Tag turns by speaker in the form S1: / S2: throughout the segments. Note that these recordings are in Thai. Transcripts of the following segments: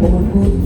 S1: Por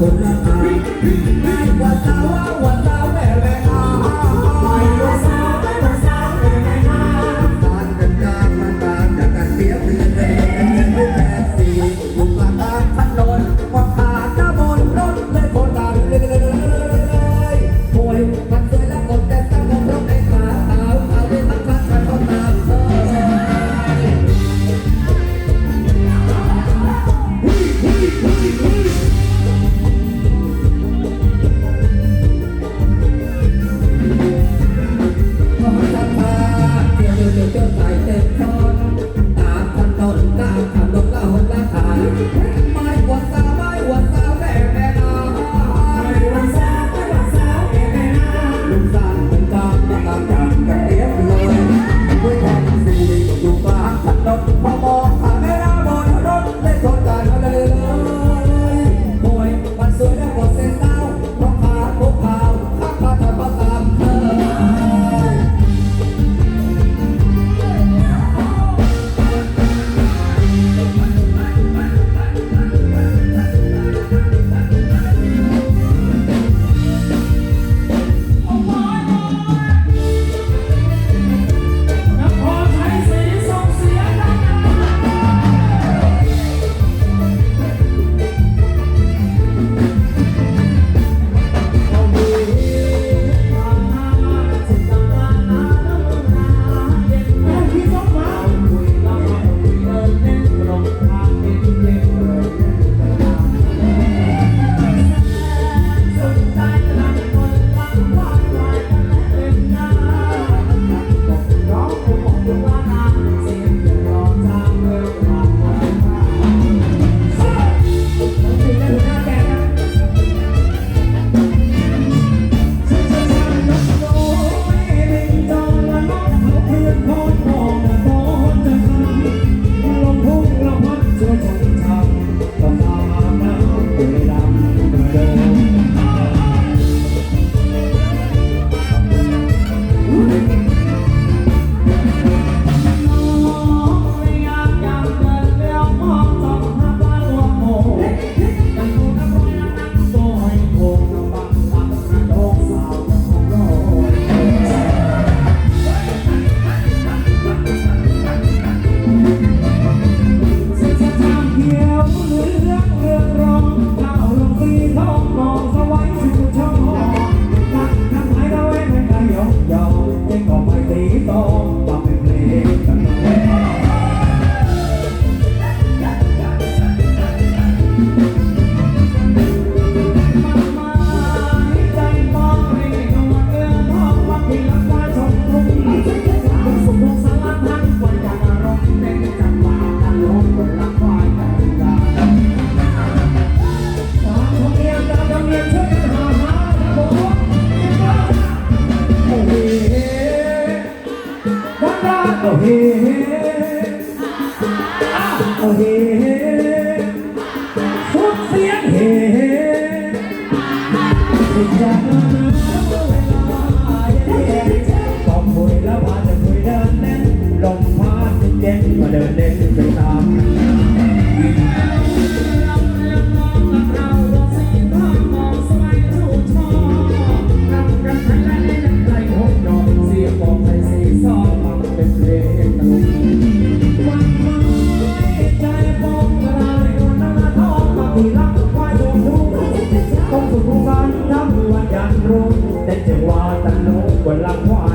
S1: ผมละตายได้
S2: ว่าสาว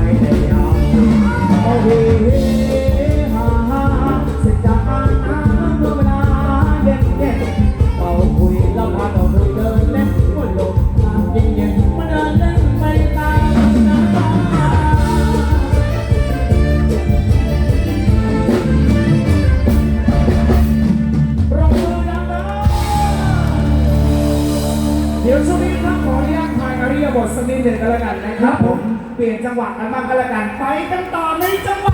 S2: 어, 왜, 왜. เปลี่ยนจังหวะกันบ้างก็แล้วกัน ไปกันต่อในจังหวะ